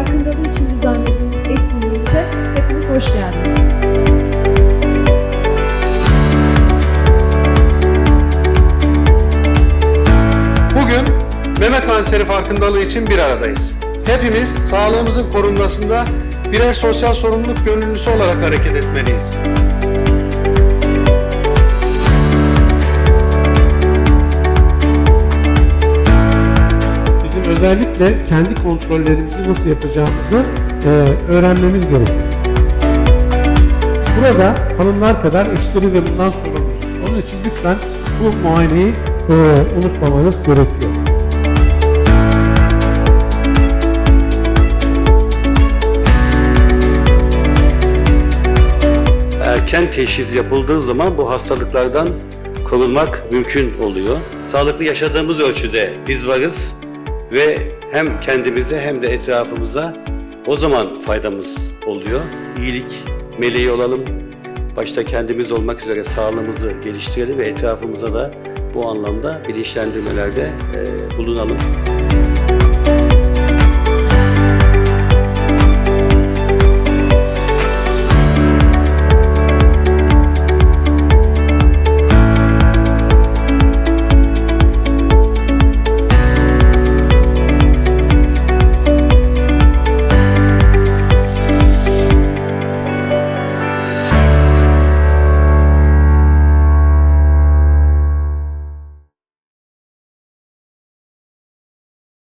farkındalığı için düzenlediğimiz etkinliğimize hepiniz hoş geldiniz. Bugün meme kanseri farkındalığı için bir aradayız. Hepimiz sağlığımızın korunmasında birer sosyal sorumluluk gönüllüsü olarak hareket etmeliyiz. Özellikle kendi kontrollerimizi nasıl yapacağımızı e, öğrenmemiz gerekiyor. Burada hanımlar kadar eşleri de bundan sorumlu. Onun için lütfen bu muayeneyi e, unutmamanız gerekiyor. erken teşhis yapıldığı zaman bu hastalıklardan korunmak mümkün oluyor. Sağlıklı yaşadığımız ölçüde biz varız ve hem kendimize hem de etrafımıza o zaman faydamız oluyor. İyilik meleği olalım. Başta kendimiz olmak üzere sağlığımızı geliştirelim ve etrafımıza da bu anlamda bilinçlendirmelerde eee, bulunalım.